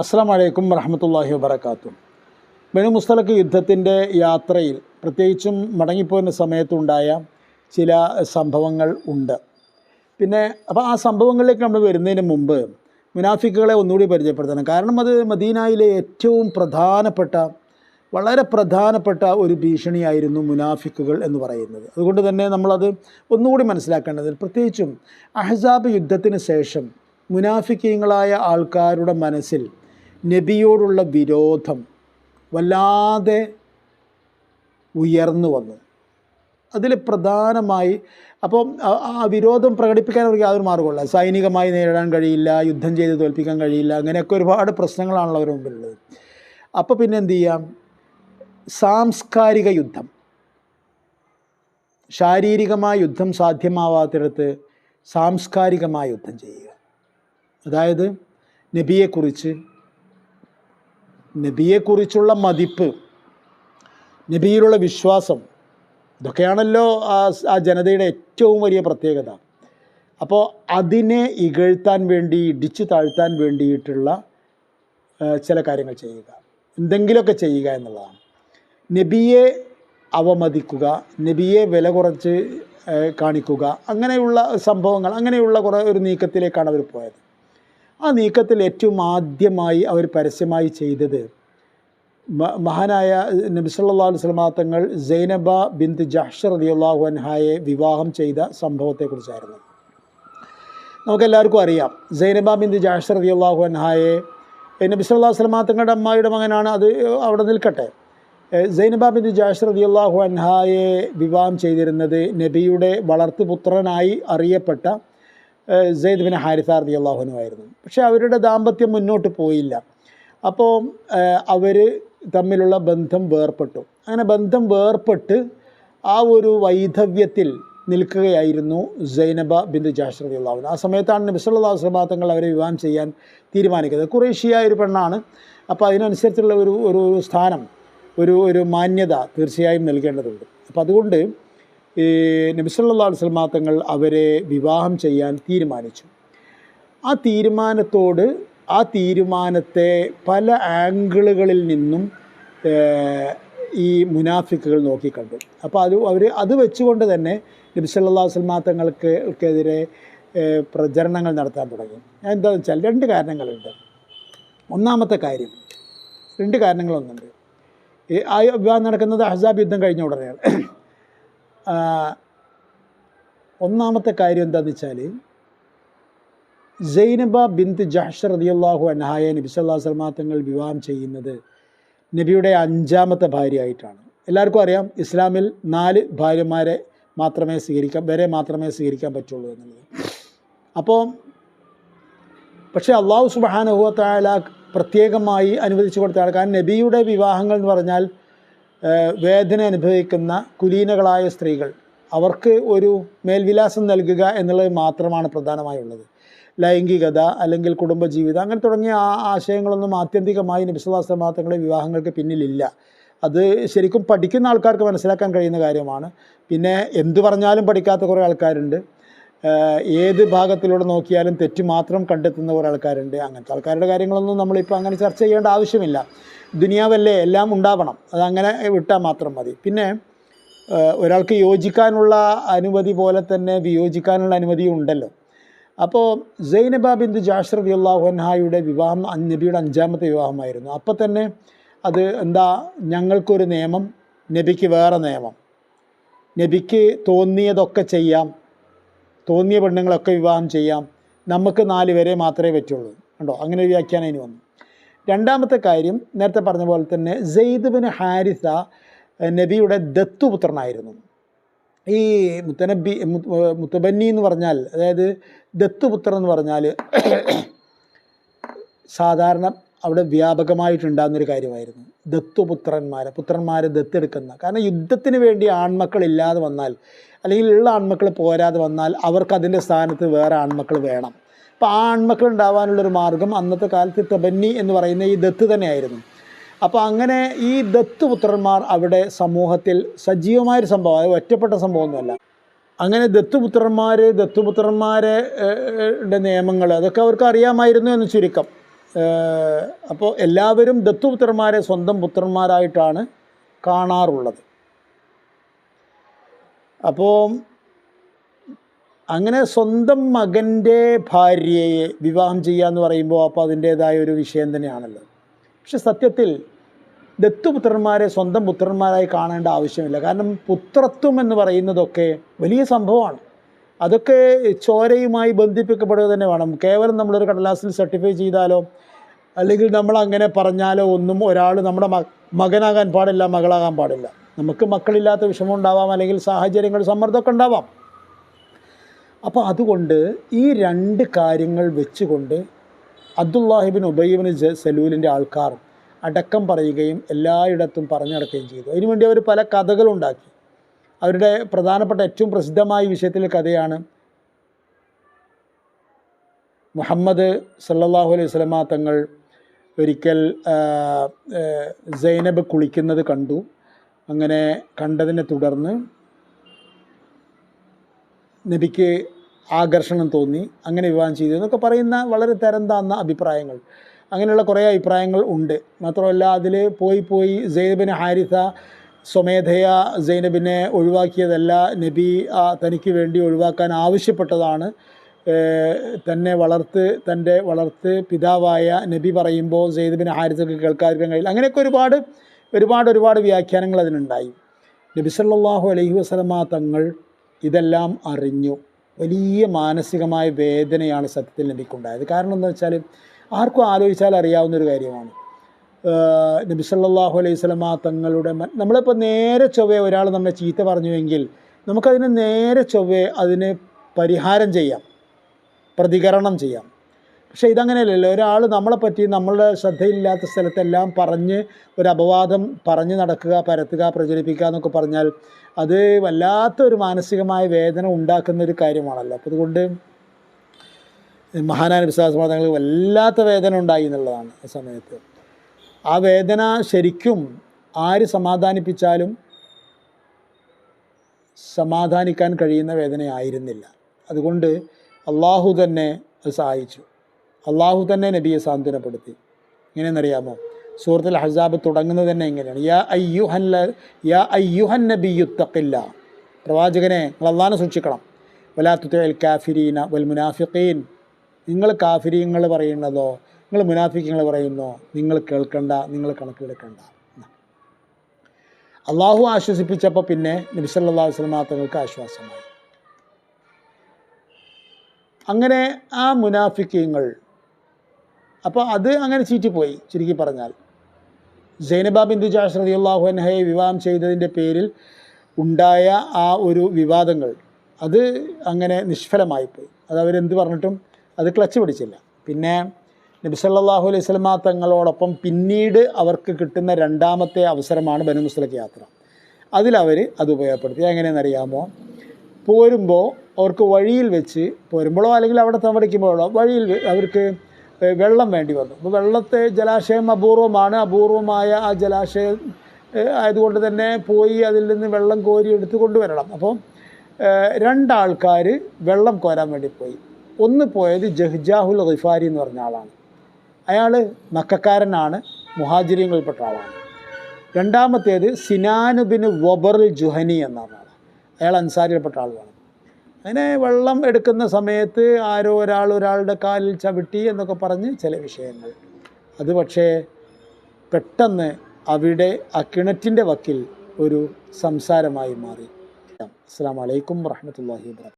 അസ്സാം വലൈക്കും വറഹമത്തല്ലാഹി വബർക്കാത്തു ബനു മുസ്തലക്ക് യുദ്ധത്തിന്റെ യാത്രയിൽ പ്രത്യേകിച്ചും മടങ്ങിപ്പോകുന്ന സമയത്തുണ്ടായ ചില സംഭവങ്ങൾ ഉണ്ട്. പിന്നെ അപ്പോൾ ആ സംഭവങ്ങളിലേക്ക് നമ്മൾ വരുന്നതിന് മുമ്പ് മുനാഫിക്കുകളെ ഒന്നുകൂടി പരിചയപ്പെടുത്തണം. കാരണം അത് മദീനയിലെ ഏറ്റവും പ്രധാനപ്പെട്ട വളരെ പ്രധാനപ്പെട്ട ഒരു ഭീഷണിയായിരുന്നു മുനാഫിക്കുകൾ എന്ന് പറയുന്നത്. അതുകൊണ്ട് തന്നെ നമ്മളത് ഒന്നുകൂടി മനസ്സിലാക്കേണ്ടത് പ്രത്യേകിച്ചും അഹ്സാബ് യുദ്ധത്തിന് ശേഷം മുനാഫിക്കീങ്ങളായ ആൾക്കാരുടെ മനസ്സിൽ നബിയോടുള്ള വിരോധം വല്ലാതെ ഉയർന്നു വന്നു. അതിൽ പ്രധാനമായി അപ്പം ആ- വിരോധം പ്രകടിപ്പിക്കാൻ അവർക്ക് യാതൊരു മാർഗമില്ല സൈനികമായി നേരിടാൻ കഴിയില്ല യുദ്ധം ചെയ്ത് തോൽപ്പിക്കാൻ കഴിയില്ല അങ്ങനെയൊക്കെ ഒരുപാട് പ്രശ്നങ്ങളാണല്ലോ അവരുടെ മുമ്പിലുള്ളത്. അപ്പോൾ പിന്നെ എന്ത് ചെയ്യാം? സാംസ്കാരിക യുദ്ധം. ശാരീരികമായ യുദ്ധം സാധ്യമാവാത്തിടത്ത് സാംസ്കാരികമായ യുദ്ധം ചെയ്യുക. അതായത് നബിയെക്കുറിച്ച് നബിയെക്കുറിച്ചുള്ള മതിപ്പ് നബിയിലുള്ള വിശ്വാസം ഇതൊക്കെയാണല്ലോ ആ ജനതയുടെ ഏറ്റവും വലിയ പ്രത്യേകത. അപ്പോൾ അതിനെ ഇകഴ്ത്താൻ വേണ്ടി ഇടിച്ചു താഴ്ത്താൻ വേണ്ടിയിട്ടുള്ള ചില കാര്യങ്ങൾ ചെയ്യുക. എന്തെങ്കിലുമൊക്കെ ചെയ്യുക എന്നുള്ളതാണ്. നബിയെ അവമതിക്കുക നബിയെ വില കുറച്ച് കാണിക്കുക അങ്ങനെയുള്ള സംഭവങ്ങൾ അങ്ങനെയുള്ള കുറേ ഒരു നീക്കത്തിലേക്കാണ് അവർ പോയത്. ആ നീക്കത്തിൽ ഏറ്റവും ആദ്യമായി അവർ പരസ്യമായി ചെയ്തത് മഹാനായ നബി സല്ലല്ലാഹു അലൈഹി വസല്ലമ തങ്ങൾ സൈനബ ബിന്ത് ജഹ്ഷർ റളിയല്ലാഹു അൻഹായെ വിവാഹം ചെയ്ത സംഭവത്തെക്കുറിച്ചായിരുന്നു. നമുക്കെല്ലാവർക്കും അറിയാം സൈനബ ബിന്ദ് ജഹ്ഷർ റളിയല്ലാഹു അൻഹായെ നബിസല്ലാ വസല്ലമ തങ്ങളുടെ അമ്മായിയുടെ മകനാണ് അത് അവിടെ നിൽക്കട്ടെ. സൈനബ ബിന്ത് ജഹ്ഷർ റളിയല്ലാഹു അൻഹായെ വിവാഹം ചെയ്തിരുന്നത് നബിയുടെ വളർത്തുപുത്രനായി അറിയപ്പെട്ട സെയ്ദ് ബിൻ ഹാരിസ റളിയല്ലാഹു ആയിരുന്നു. പക്ഷേ അവരുടെ ദാമ്പത്യം മുന്നോട്ട് പോയില്ല. അപ്പോൾ അവർ തമ്മിലുള്ള ബന്ധം വേർപ്പെട്ടു. അങ്ങനെ ബന്ധം വേർപെട്ട് ആ ഒരു വൈധവ്യത്തിൽ നിൽക്കുകയായിരുന്നു സൈനബ ബിന്ദു ജാഷർ റളിയല്ലാഹു ആ സമയത്താണ് നബി സല്ലല്ലാഹു അലൈഹി തങ്ങൾ അവരെ വിവാഹം ചെയ്യാൻ തീരുമാനിക്കുന്നത്. കുറേശ്ശിയായ ഒരു പെണ്ണാണ്. അപ്പോൾ അതിനനുസരിച്ചുള്ള ഒരു ഒരു സ്ഥാനം ഒരു ഒരു മാന്യത തീർച്ചയായും നൽകേണ്ടതുണ്ട്. അപ്പോൾ അതുകൊണ്ട് ഈ നബി സല്ലല്ലാഹു അലൈഹി തങ്ങൾ അവരെ വിവാഹം ചെയ്യാൻ തീരുമാനിച്ചു. ആ തീരുമാനത്തോട് ആ തീരുമാനത്തെ പല ആംഗിളുകളിൽ നിന്നും ഈ മുനാഫിക്കുകൾ നോക്കിക്കണ്ടു. അപ്പോൾ അത് അവർ അത് വെച്ചുകൊണ്ട് തന്നെ നബി സല്ലല്ലാഹു അലൈഹി വസല്ലം തങ്ങൾക്കെതിരെ പ്രചരണങ്ങൾ നടത്താൻ തുടങ്ങി. ഞാൻ എന്താണെന്ന് വെച്ചാൽ രണ്ട് കാരണങ്ങളുണ്ട്. ഒന്നാമത്തെ കാര്യം രണ്ട് കാരണങ്ങളൊന്നുണ്ട്. ആ വിവാഹം നടക്കുന്നത് അഹസാബ് യുദ്ധം കഴിഞ്ഞ ഉടനെയാണ്. ഒന്നാമത്തെ കാര്യം എന്താണെന്ന് വെച്ചാൽ സൈനബ ബിന്ത് ജഹ്ഷർ റളിയല്ലാഹു അൻഹായ നബി സല്ലല്ലാഹു അലൈഹി വസല്ലം തങ്ങൾ വിവാഹം ചെയ്യുന്നത് നബിയുടെ അഞ്ചാമത്തെ ഭാര്യയായിട്ടാണ്. എല്ലാവർക്കും അറിയാം ഇസ്ലാമിൽ നാല് ഭാര്യമാരെ മാത്രമേ സ്വീകരിക്കാൻ വരെ മാത്രമേ സ്വീകരിക്കാൻ പറ്റുള്ളൂ എന്നുള്ളത്. അപ്പോൾ പക്ഷേ അള്ളാഹു സുബാനുഭവത്തായ പ്രത്യേകമായി അനുവദിച്ചു കൊടുത്ത ആൾക്കാർ നബിയുടെ വിവാഹങ്ങൾ എന്ന് പറഞ്ഞാൽ വേദന അനുഭവിക്കുന്ന കുലീനകളായ സ്ത്രീകൾ അവർക്ക് ഒരു മേൽവിലാസം നൽകുക എന്നുള്ളത് മാത്രമാണ് പ്രധാനമായുള്ളത്. ലൈംഗികത അല്ലെങ്കിൽ കുടുംബജീവിതം അങ്ങനെ തുടങ്ങിയ ആ ആശയങ്ങളൊന്നും ആത്യന്തികമായി നബിസ്വലാസ്ലം തങ്ങളുടെ വിവാഹങ്ങൾക്ക് പിന്നിലില്ല. അത് ശരിക്കും പഠിക്കുന്ന ആൾക്കാർക്ക് മനസ്സിലാക്കാൻ കഴിയുന്ന കാര്യമാണ്. പിന്നെ എന്തു പറഞ്ഞാലും പഠിക്കാത്ത കുറേ ആൾക്കാരുണ്ട്. ഏത് ഭാഗത്തിലൂടെ നോക്കിയാലും തെറ്റ് മാത്രം കണ്ടെത്തുന്ന കുറേ ആൾക്കാരുണ്ട്. അങ്ങനത്തെ ആൾക്കാരുടെ കാര്യങ്ങളൊന്നും നമ്മളിപ്പോൾ അങ്ങനെ ചർച്ച ചെയ്യേണ്ട ആവശ്യമില്ല. ദുനിയാവല്ലേ എല്ലാം ഉണ്ടാവണം. അതങ്ങനെ വിട്ടാൽ മാത്രം മതി. പിന്നെ ഒരാൾക്ക് യോജിക്കാനുള്ള അനുമതി പോലെ തന്നെ വിയോജിക്കാനുള്ള അനുമതിയും ഉണ്ടല്ലോ. അപ്പോൾ സൈനബ ബിന്ദു ജാഷർ റളിയല്ലാഹു അൻഹായുടെ വിവാഹം നബിയുടെ അഞ്ചാമത്തെ വിവാഹമായിരുന്നു. അപ്പോൾ തന്നെ അത് എന്താ ഞങ്ങൾക്കൊരു നിയമം നബിക്ക് വേറെ നിയമം. നബിക്ക് തോന്നിയതൊക്കെ ചെയ്യാം. തോന്നിയ പെണ്ണുങ്ങളൊക്കെ വിവാഹം ചെയ്യാം. നമുക്ക് നാല് വരെ മാത്രമേ പറ്റുള്ളൂ. കണ്ടോ? അങ്ങനെ ഒരു വ്യാഖ്യാനം ഇനി വന്നു. രണ്ടാമത്തെ കാര്യം നേരത്തെ പറഞ്ഞ പോലെ തന്നെ സെയ്ദ് ഹാരിസ നബിയുടെ ദത്തുപുത്രനായിരുന്നു. ഈ മുത്തനബി മുത്തബന്നി എന്ന് പറഞ്ഞാൽ അതായത് ദത്തുപുത്രൻ എന്ന് പറഞ്ഞാൽ സാധാരണ അവിടെ വ്യാപകമായിട്ടുണ്ടാകുന്നൊരു കാര്യമായിരുന്നു. ദത്തുപുത്രന്മാരെ പുത്രന്മാരെ ദത്തെടുക്കുന്ന. കാരണം യുദ്ധത്തിന് വേണ്ടി ആൺമക്കൾ ഇല്ലാതെ വന്നാൽ അല്ലെങ്കിൽ ഉള്ള ആൺമക്കൾ പോരാതെ വന്നാൽ അവർക്ക് അതിന്റെ സ്ഥാനത്ത് വേറെ ആൺമക്കൾ വേണം. അപ്പോൾ ആ ആൺമക്കൾ ഉണ്ടാവാനുള്ളൊരു മാർഗം അന്നത്തെ കാലത്ത് തബന്നി എന്ന് പറയുന്ന ഈ ദത്ത് തന്നെയായിരുന്നു. അപ്പോൾ അങ്ങനെ ഈ ദത്തുപുത്രന്മാർ അവിടെ സമൂഹത്തിൽ സജീവമായൊരു സംഭവം അത് ഒറ്റപ്പെട്ട സംഭവമൊന്നുമല്ല. അങ്ങനെ ദത്തുപുത്രന്മാർ ദത്തുപുത്രന്മാരെ നിയമങ്ങൾ അതൊക്കെ അവർക്ക് അറിയാമായിരുന്നു എന്ന് ചുരുക്കം. അപ്പോൾ എല്ലാവരും ദത്തുപുത്രന്മാരെ സ്വന്തം പുത്രന്മാരായിട്ടാണ് കാണാറുള്ളത്. അപ്പോൾ അങ്ങനെ സ്വന്തം മകന്റെ ഭാര്യയെ വിവാഹം ചെയ്യുക എന്ന് പറയുമ്പോൾ അപ്പോൾ അതിന്റേതായ ഒരു വിഷയം തന്നെയാണല്ലോ. പക്ഷെ സത്യത്തിൽ ദത്തുപുത്രന്മാരെ സ്വന്തം പുത്രന്മാരായി കാണേണ്ട ആവശ്യമില്ല. കാരണം പുത്രത്വം എന്ന് പറയുന്നതൊക്കെ വലിയ സംഭവമാണ്. അതൊക്കെ ചോരയുമായി ബന്ധിപ്പിക്കപ്പെടുക തന്നെ വേണം. കേവലം നമ്മളൊരു കടലാസിൽ സർട്ടിഫൈ ചെയ്താലോ അല്ലെങ്കിൽ നമ്മൾ അങ്ങനെ പറഞ്ഞാലോ ഒന്നും ഒരാൾ നമ്മുടെ മകനാകാൻ പാടില്ല മകളാകാൻ പാടില്ല. നമുക്ക് മക്കളില്ലാത്ത വിഷമം ഉണ്ടാവാം അല്ലെങ്കിൽ സാഹചര്യങ്ങൾ സമ്മർദ്ദമൊക്കെ ഉണ്ടാവാം. അപ്പോൾ അതുകൊണ്ട് ഈ രണ്ട് കാര്യങ്ങൾ വെച്ചുകൊണ്ട് അബ്ദുല്ലാഹിബിൻ ഉബൈബിൻ സലൂലിന്റെ ആൾക്കാർ അടക്കം പറയുകയും എല്ലായിടത്തും പറഞ്ഞു നടക്കുകയും ചെയ്തു. അതിനുവേണ്ടി അവർ പല കഥകളുണ്ടാക്കി. അവരുടെ പ്രധാനപ്പെട്ട ഏറ്റവും പ്രസിദ്ധമായ വിഷയത്തിലെ കഥയാണ് മുഹമ്മദ് സല്ലാഹു അലൈഹി വസല്ലമ തങ്ങൾ ഒരിക്കൽ സൈനബ് കുളിക്കുന്നത് കണ്ടു. അങ്ങനെ കണ്ടതിനെ തുടർന്ന് നബിക്ക് ആകർഷണം തോന്നി. അങ്ങനെ വിവാഹം ചെയ്തു എന്നൊക്കെ പറയുന്ന വളരെ തരം താന്ന അഭിപ്രായങ്ങൾ. അങ്ങനെയുള്ള കുറേ അഭിപ്രായങ്ങൾ ഉണ്ട്. മാത്രമല്ല അതിൽ പോയി പോയി സൈനബിന് ഹാരിസ സ്വമേധയ സൈനബിനെ ഒഴിവാക്കിയതല്ല നബി ആ, തനിക്ക് വേണ്ടി ഒഴിവാക്കാൻ ആവശ്യപ്പെട്ടതാണ്. തന്നെ വളർത്ത് തന്റെ വളർത്ത് പിതാവായ നബി പറയുമ്പോൾ സെയ്ദബിന് ആരിതൊക്കെ കേൾക്കാതിരിക്കാൻ കഴിയില്ല. അങ്ങനെയൊക്കെ ഒരുപാട് ഒരുപാട് ഒരുപാട് വ്യാഖ്യാനങ്ങൾ അതിനുണ്ടായി. നബി സല്ലാഹു അലൈഹി വസ്ലമ തങ്ങൾ ഇതെല്ലാം അറിഞ്ഞു. വലിയ മാനസികമായ വേദനയാണ് സത്യത്തിൽ നബിക്കുണ്ടായത്. കാരണം എന്താ വെച്ചാൽ ആർക്കും ആലോചിച്ചാൽ അറിയാവുന്ന ഒരു കാര്യമാണ്. നബി സല്ലല്ലാഹു അലൈഹി വസല്ലമ തങ്ങളുടെ നമ്മളിപ്പോൾ നേരെ ചൊവ്വേ ഒരാൾ നമ്മളെ ചീത്ത പറഞ്ഞുവെങ്കിൽ നമുക്കതിന് നേരെ ചൊവ്വേ അതിന് പരിഹാരം ചെയ്യാം. പ്രതികരണം ചെയ്യാം. പക്ഷേ ഇതങ്ങനെയല്ലല്ലോ. ഒരാൾ നമ്മളെ പറ്റി നമ്മളുടെ ശ്രദ്ധയില്ലാത്ത സ്ഥലത്തെല്ലാം പറഞ്ഞ് ഒരു അപവാദം പറഞ്ഞ് നടക്കുക പരത്തുക പ്രചരിപ്പിക്കുക എന്നൊക്കെ പറഞ്ഞാൽ അത് വല്ലാത്തൊരു മാനസികമായ വേദന ഉണ്ടാക്കുന്ന ഒരു കാര്യമാണല്ലോ. അപ്പോൾ അതുകൊണ്ട് മഹാനായ തങ്ങൾക്ക് വല്ലാത്ത വേദന ഉണ്ടായി എന്നുള്ളതാണ് ആ സമയത്ത്. ആ വേദന ശരിക്കും ആര് സമാധാനിപ്പിച്ചാലും സമാധാനിക്കാൻ കഴിയുന്ന വേദനയായിരുന്നില്ല. അതുകൊണ്ട് അള്ളാഹു തന്നെ അത് സഹായിച്ചു. അള്ളാഹു തന്നെ നബിയെ സാന്ത്വനപ്പെടുത്തി. ഇങ്ങനെയെന്നറിയാമോ സൂറത്തുൽ ഹസാബ് തുടങ്ങുന്നത് തന്നെ എങ്ങനെയാണ് യാ അയ്യുഹൻ യാ അയ്യുഹൻ നബിയുത്തക്കില്ല പ്രവാചകനെ നിങ്ങൾ അള്ളാഹിനെ സൂക്ഷിക്കണം. വലാത്തുത്തേൽ കാഫിരീന വൽ മുനാഫിഖീൻ. നിങ്ങൾ കാഫിരീങ്ങൾ പറയുന്നതോ നിങ്ങൾ മുനാഫിക്കങ്ങൾ പറയുന്നു നിങ്ങൾ കേൾക്കണ്ട നിങ്ങൾ കണക്കെടുക്കണ്ട അള്ളാഹു ആശ്വസിപ്പിച്ചപ്പോൾ പിന്നെ നബി സല്ലല്ലാഹു അലൈഹി വസല്ലമ തങ്ങൾക്ക് ആശ്വാസമായി. അങ്ങനെ ആ മുനാഫിക്കങ്ങൾ അപ്പോൾ അത് അങ്ങനെ ചീറ്റിപ്പോയി ചുരുക്കി പറഞ്ഞാൽ. സൈനബ ബിന്ദു ജാഷ് അള്ളാഹു അൻഹയെ വിവാഹം ചെയ്തതിന്റെ പേരിൽ ഉണ്ടായ ആ ഒരു വിവാദങ്ങൾ അത് അങ്ങനെ നിഷ്ഫലമായിപ്പോയി. അത് അവരെന്ത് പറഞ്ഞിട്ടും അത് ക്ലച്ച് പിടിച്ചില്ല. പിന്നെ നബി സല്ലല്ലാഹു അലൈഹി വസല്ലമ തങ്ങളോടൊപ്പം പിന്നീട് അവർക്ക് കിട്ടുന്ന രണ്ടാമത്തെ അവസരമാണ് ബനു മുസ്ലക്ക് യാത്ര. അതിലവർ അത് ഉപയോഗപ്പെടുത്തി. എങ്ങനെയെന്നറിയാമോ? പോരുമ്പോൾ അവർക്ക് വഴിയിൽ വെച്ച് പോരുമ്പോഴോ അല്ലെങ്കിൽ അവിടെ തമടിക്കുമ്പോഴോ വഴിയിൽ അവർക്ക് വെള്ളം വേണ്ടി വന്നു. അപ്പോൾ വെള്ളത്തെ ജലാശയം അപൂർവമാണ്. അപൂർവമായ ആ ജലാശയം ആയതുകൊണ്ട് തന്നെ പോയി അതിൽ നിന്ന് വെള്ളം കോരി എടുത്ത് കൊണ്ടുവരണം. അപ്പോൾ രണ്ടാൾക്കാർ വെള്ളം കോരാൻ വേണ്ടി പോയി. ഒന്ന് പോയത് ജഹ്ജാഹുൽ ഖിഫാരി എന്ന് പറഞ്ഞ ആളാണ്. അയാൾ മക്കാരനാണ് മുഹാജിര്യങ്ങളിൽപ്പെട്ട ആളാണ്. രണ്ടാമത്തേത് സിനാനുബിന് വബറുൽ ജുഹനി എന്ന ആളാണ് അയാൾ അൻസാരിയിൽപ്പെട്ട ആളാണ് അങ്ങനെ വെള്ളം എടുക്കുന്ന സമയത്ത് ആരോ ഒരാൾ ഒരാളുടെ കാലിൽ ചവിട്ടി എന്നൊക്കെ പറഞ്ഞ് ചില വിഷയങ്ങൾ. അത് പക്ഷേ പെട്ടെന്ന് അവിടെ ആ കിണറ്റിന്റെ വക്കിൽ ഒരു സംസാരമായി മാറി. അസ്സാം വലൈക്കും വാഹമത്തല്ലാഹി വാ